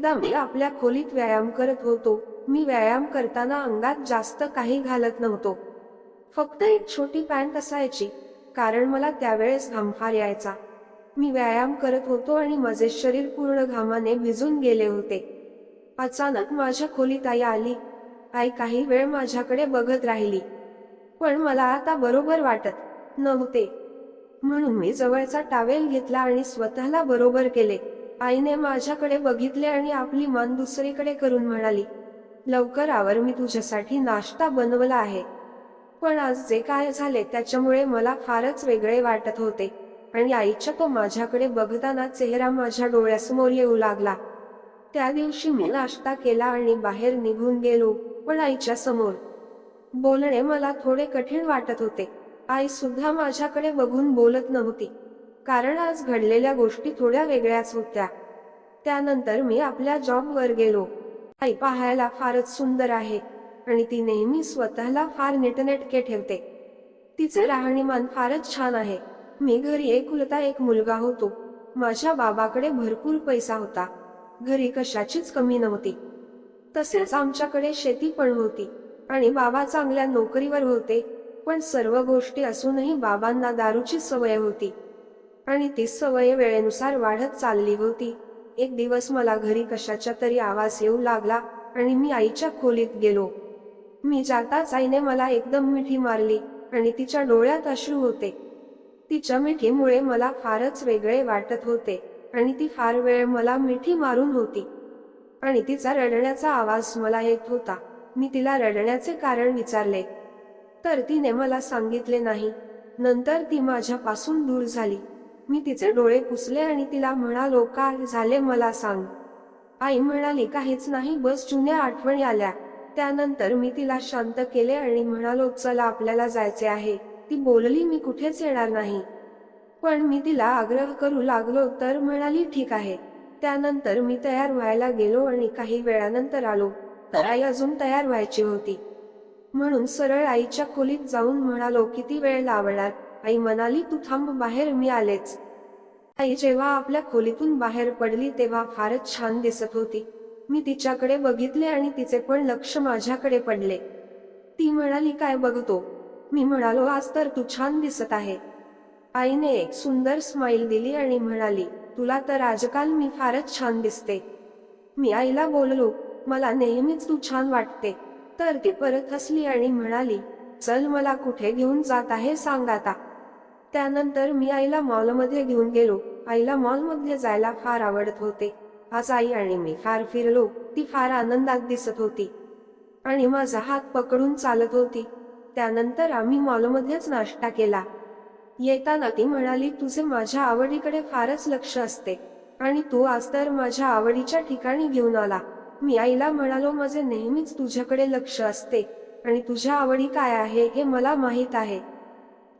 एकदा मी आपल्या खोलीत व्यायाम करत होतो. मी व्यायाम करताना अंगात जास्त काही घालत नव्हतो. फक्त एक छोटी पॅन्ट असायची कारण मला त्यावेळेस घामफार यायचा. मी व्यायाम करत होतो आणि माझे शरीर पूर्ण घामाने भिजून गेले होते. अचानक माझ्या खोलीत आई आली. आई काही वेळ माझ्याकडे बघत राहिली. पण मला आता बरोबर वाटत नव्हते. म्हणून मी जवळचा टावेल घेतला आणि स्वतःला बरोबर केले. आईने माझ्याकडे बघितले आणि आपली मन दुसरीकडे करून म्हणाली लवकर आवर मी तुझ्यासाठी नाश्ता बनवला आहे. पण आज जे काय झाले त्याच्यामुळे मला फारच वेगळे वाटत होते आणि आईच्या तो माझ्याकडे बघताना चेहरा माझ्या डोळ्यासमोर येऊ लागला. त्या दिवशी मी नाश्ता केला आणि बाहेर निघून गेलो पण आईच्या समोर. बोलणे मला थोडे कठीण वाटत होते. आई सुद्धा माझ्याकडे बघून बोलत नव्हती. कारण आज घडलेल्या गोष्टी थोड्या वेगळ्याच होत्या. त्यानंतर मी आपल्या जॉबवर गेलो. आई पाहायला फारच सुंदर आहे आणि ती नेहमी स्वतःला फार नीटनेटके ठेवते. तिचं राहणीमान फारच छान आहे. मी घरी एकुलता एक मुलगा होतो. माझ्या बाबाकडे भरपूर पैसा होता. घरी कशाचीच कमी नव्हती. तसेच आमच्याकडे शेती पण होती आणि बाबा चांगल्या नोकरीवर होते पण सर्व गोष्टी असूनही बाबांना दारूची सवय होती. आणि ती सवय वेळेनुसार वाढत चालली होती. एक दिवस मला घरी कशाच्या तरी आवाज येऊ लागला आणि मी आईच्या खोलीत गेलो. मी जाताच आईने मला एकदम मिठी मारली आणि तिच्या डोळ्यात अश्रू होते. तिच्या मिठीमुळे मला फारच वेगळे वाटत होते आणि ती फार वेळ मला मिठी मारून होती. आणि तिचा रडण्याचा आवाज मला येत होता. मी तिला रडण्याचे कारण विचारले. तर तिने मला सांगितले नाही. नंतर ती माझ्यापासून दूर झाली. मी तिचे डोळे पुसले आणि तिला म्हणालो काय झाले मला सांग. आई म्हणाली काहीच नाही बस जुन्या आठवणी आल्या. त्यानंतर मी तिला शांत केले आणि म्हणालो चला आपल्याला जायचे आहे. ती बोलली मी कुठेच येणार नाही. पण मी तिला आग्रह करू लागलो तर म्हणाली ठीक आहे. त्यानंतर मी तयार व्हायला गेलो आणि काही वेळानंतर आलो तर आई अजून तयार व्हायची होती. म्हणून सरळ आईच्या खोलीत जाऊन म्हणालो किती वेळ लावणार? आई म्हणाली तू थांब बाहेर मी आलेच. आई जेव्हा आपल्या खोलीतून बाहेर पडली तेव्हा फारच छान दिसत होती. मी तिच्याकडे बघितले आणि तिचे पण लक्ष माझ्याकडे पडले. ती म्हणाली काय बघतो? मी म्हणालो आज तर तू छान दिसत आहे. आईने एक सुंदर स्माईल दिली आणि म्हणाली तुला तर आजकाल मी फारच छान दिसते. मी आईला बोललो मला नेहमीच तू छान वाटते. तर ती परत हसली आणि म्हणाली चल मला कुठे घेऊन जात आहे सांग आता. त्यानंतर मी आईला मॉलमध्ये घेऊन गेलो. आईला मॉलमध्ये जायला फार आवडत होते. आज आई आणि मी फार फिरलो ती फार आनंदात दिसत होती. आणि माझा हात पकडून चालत होती. त्यानंतर आम्ही मॉलमध्येच नाश्ता केला. येताना ती म्हणाली तुझे माझ्या आवडीकडे फारच लक्ष असते. आणि तू आज तर माझ्या आवडीच्या ठिकाणी घेऊन आला मी आईला म्हणालो माझे नेहमीच तुझ्याकडे लक्ष असते. आणि तुझ्या आवडी काय आहे हे मला माहीत आहे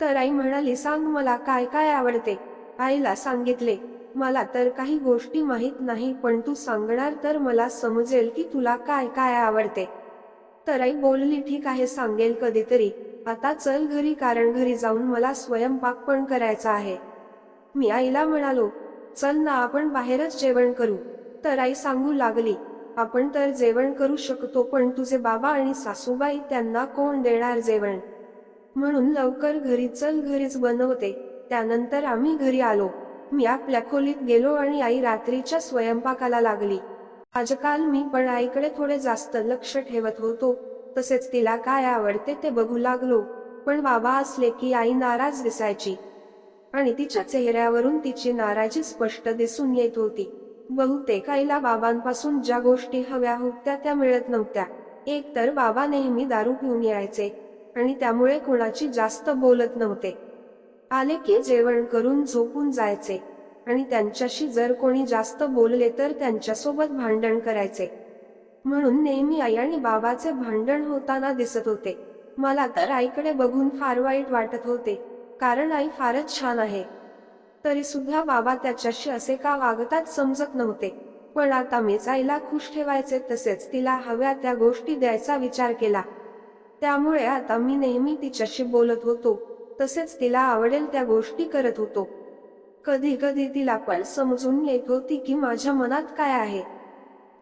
तर आई म्हणाली सांग मला काय काय आवडते? आईला सांगितले मला तर काही गोष्टी माहीत नाही पण तू सांगणार तर मला समजेल की तुला काय काय आवडते. तर आई बोलली ठीक आहे सांगेल कधीतरी. आता चल घरी कारण घरी जाऊन मला स्वयंपाक पण करायचा आहे. मी आईला म्हणालो चल ना आपण बाहेरच जेवण करू. तर आई सांगू लागली आपण तर जेवण करू शकतो पण तुझे बाबा आणि सासूबाई त्यांना कोण देणार जेवण? म्हणून लवकर घरी चल घरीच बनवते. त्यानंतर आम्ही घरी आलो. मी आपल्या खोलीत गेलो आणि आई रात्रीच्या स्वयंपाकाला लागली. आजकाल मी पण आईकडे थोडे जास्त लक्ष ठेवत होतो. तसेच तिला काय आवडते ते बघू लागलो. पण बाबा असले की आई नाराज दिसायची. आणि तिच्या चेहऱ्यावरून तिची नाराजी स्पष्ट दिसून येत होती. बहुतेक आईला बाबांपासून ज्या गोष्टी हव्या होत्या त्या मिळत नव्हत्या. एक तर बाबा नेहमी दारू पिऊन यायचे. आणि त्यामुळे कुणाची जास्त बोलत नव्हते. आले की जेवण करून झोपून जायचे. आणि त्यांच्याशी जर कोणी जास्त बोलले तर त्यांच्यासोबत भांडण करायचे. म्हणून नेहमी आई आणि बाबाचे भांडण होताना दिसत होते. मला तर आईकडे बघून फार वाईट वाटत होते. कारण आई फारच छान आहे. तरी सुद्धा बाबा त्याच्याशी असे का वागतात समजत नव्हते. पण आता मीच आईला खुश ठेवायचे तसेच तिला हव्या त्या गोष्टी द्यायचा विचार केला. त्यामुळे आता मी नेहमी तिच्याशी बोलत होतो. तसेच तिला आवडेल त्या गोष्टी करत होतो. कधी कधी तिला पण समजून येत होती की माझ्या मनात काय आहे.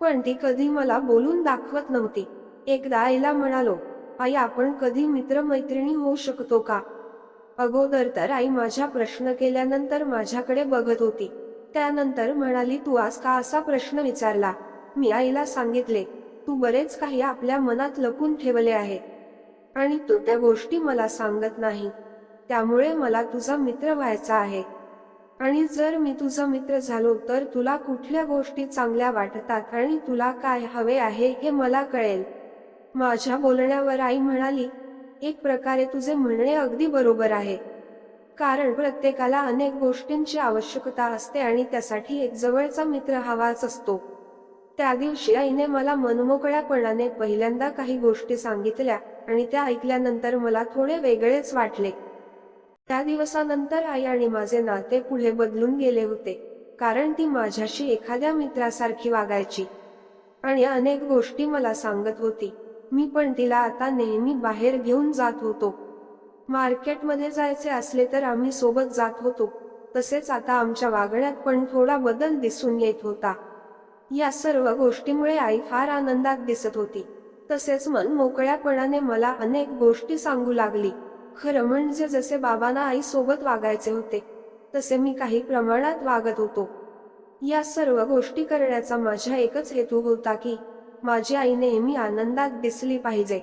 पण ती कधी मला बोलून दाखवत नव्हती. एकदा आईला म्हणालो आई आपण कधी मित्रमैत्रिणी होऊ शकतो का? अगोदर तर आई माझ्या प्रश्न केल्यानंतर माझ्याकडे बघत होती. त्यानंतर म्हणाली तू आज का असा प्रश्न विचारला? मी आईला सांगितले तू बरेच काही आपल्या मनात लपून ठेवले आहे. आणि तू त्या गोष्टी मला सांगत नाही. त्यामुळे मला तुझा मित्र व्हायचा आहे. आणि जर मी तुझा मित्र झालो तर तुला कुठल्या गोष्टी चांगल्या वाटतात आणि तुला काय हवे आहे हे मला कळेल. माझ्या बोलण्यावर आई म्हणाली एक प्रकारे तुझे म्हणणे अगदी बरोबर आहे. कारण प्रत्येकाला अनेक गोष्टींची आवश्यकता असते आणि त्यासाठी एक जवळचा मित्र हवाच असतो. त्या दिवशी आईने मला मनमोकळ्यापणाने पहिल्यांदा काही गोष्टी सांगितल्या आणि त्या ऐकल्यानंतर मला थोडे वेगळेच वाटले. त्या दिवसानंतर आई आणि माझे नाते पुढे बदलून गेले होते कारण ती माझ्याशी एखाद्या मित्रासारखी वागायची. आणि अनेक गोष्टी मला सांगत होती. मी पण तिला आता नेहमी बाहेर घेऊन जात होतो. मार्केटमध्ये जायचे असले तर आम्ही सोबत जात होतो. तसेच आता आमच्या वागण्यात पण थोडा बदल दिसून येत होता. या सर्व गोष्टीमुळे आई फार आनंदात दिसत होती. तसेच मन मोकळ्यापणाने मला अनेक गोष्टी सांगू लागली. खरं म्हणजे जसे बाबांना आई सोबत वागायचे होते तसे मी काही प्रमाणात वागत होतो. या सर्व गोष्टी करण्याचा माझा एकच हेतू होता की माझी आई नेहमी आनंदात दिसली पाहिजे.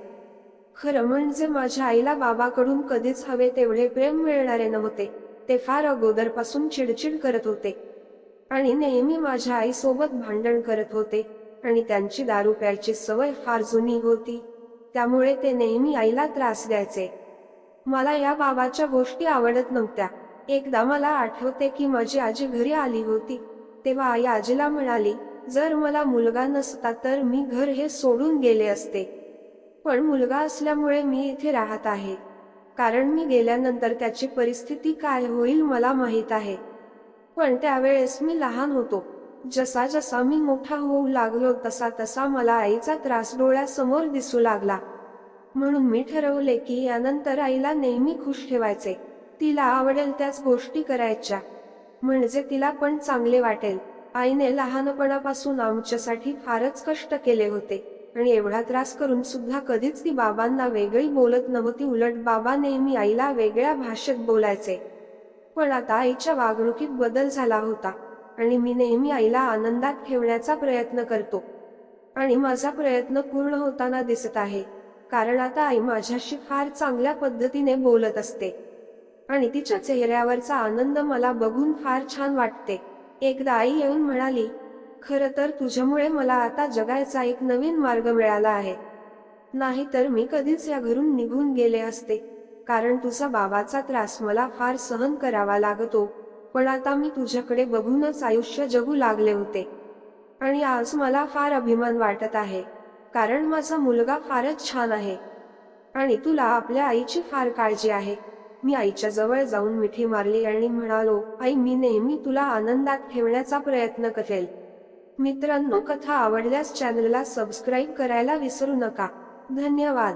खरं म्हणजे माझ्या आईला बाबाकडून कधीच हवे तेवढे प्रेम मिळणारे नव्हते ते फार अगोदरपासून चिडचिड करत होते. आणि नेहमी माझ्या आईसोबत भांडण करत होते आणि त्यांची दारू प्यायची सवय फार जुनी होती त्यामुळे ते नेहमी आईला त्रास द्यायचे. मला या बाबाच्या गोष्टी आवडत नव्हत्या. एकदा मला आठवते की माझी आजी घरी आली होती. तेव्हा आई आजीला म्हणाली जर मला मुलगा नसता तर मी घर हे सोडून गेले असते. पण मुलगा असल्यामुळे मी इथे राहत आहे. कारण मी गेल्यानंतर त्याची परिस्थिती काय होईल मला माहीत आहे. पण त्यावेळेस मी लहान होतो. जसा जसा मी मोठा होऊ लागलो तसा तसा मला आईचा त्रास डोळ्यासमोर दिसू लागला. म्हणून मी ठरवले की यानंतर आईला नेहमी खुश ठेवायचे. तिला आवडेल त्याच गोष्टी करायच्या. म्हणजे तिला पण चांगले वाटेल. आईने लहानपणापासून आमच्यासाठी फारच कष्ट केले होते. आणि एवढा त्रास करून सुद्धा कधीच ती बाबांना वेगळी बोलत नव्हती. उलट बाबा नेहमी आईला वेगळ्या भाषेत बोलायचे. पण आता आईच्या वागणुकीत बदल झाला होता. आणि मी नेहमी आईला आनंदात ठेवण्याचा प्रयत्न करतो. आणि माझा प्रयत्न पूर्ण होताना दिसत आहे. कारण आता आई माझ्याशी फार चांगल्या पद्धतीने बोलत असते. आणि तिच्या चेहऱ्यावरचा आनंद मला बघून फार छान वाटते. एकदा आई येऊन म्हणाली खरं तर तुझ्यामुळे मला आता जगायचा एक नवीन मार्ग मिळाला आहे. नाहीतर मी कधीच या घरून निघून गेले असते. कारण तुझा बाबाचा त्रास मला फार सहन करावा लागतो. पण आता मी तुझ्याकडे बघूनच आयुष्य जगू लागले होते. आणि आज मला फार अभिमान वाटत आहे. कारण माझा मुलगा फारच छान आहे. आणि तुला आपल्या आईची फार काळजी आहे. मी आईच्या जवळ जाऊन मिठी मारली आणि म्हणालो आई मी नेहमी तुला आनंदात ठेवण्याचा प्रयत्न करेल. मित्रांनो कथा आवडल्यास चॅनलला सबस्क्राईब करायला विसरू नका. धन्यवाद.